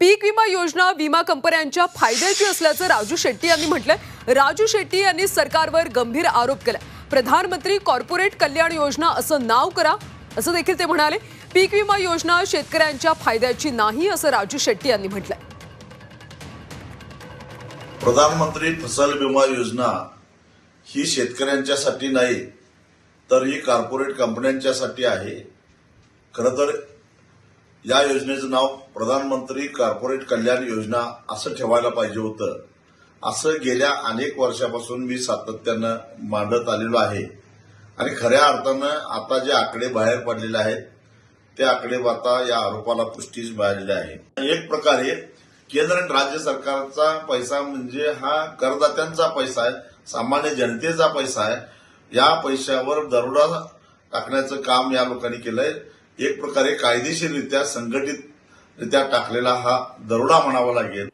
पीक विमा योजना विमा कंपन्यांच्या फायद्याची असल्याचं राजू शेट्टी यांनी म्हटलंय. राजू शेट्टी यांनी सरकारवर गंभीर आरोप केलाय. प्रधानमंत्री कॉर्पोरेट कल्याण योजना असं नाव करा असं देखील ते म्हणाले. पीक विमा योजना शेतकऱ्यांच्या फायद्याची नाही असं राजू शेट्टी यांनी म्हटलंय. प्रधानमंत्री फसल विमा योजना ही शेतकऱ्यांच्यासाठी नाही तर ही कॉर्पोरेट कंपन्यांच्यासाठी आहे. खरं तर या योजनेचं नाव प्रधानमंत्री कॉर्पोरेट कल्याण योजना असं ठेवायला पाहिजे होतं. असं गेल्या अनेक वर्षापासून मी सातत्यानं मांडत आलेलो आहे. आणि खऱ्या अर्थानं आता जे आकडे बाहेर पडलेले आहेत ते आकडे आता या आरोपाला पुष्टीच मिळालेली आहे. एक प्रकारे केंद्र आणि राज्य सरकारचा पैसा म्हणजे हा करदात्यांचा पैसा आहे सामान्य जनतेचा पैसा आहे. या पैशावर दरोडा टाकण्याचं काम या लोकांनी केलंय. एक प्रकारे कायदेशीररित्या संघटितरित्या टाकलेला हा दरोडा म्हणावा लागेल.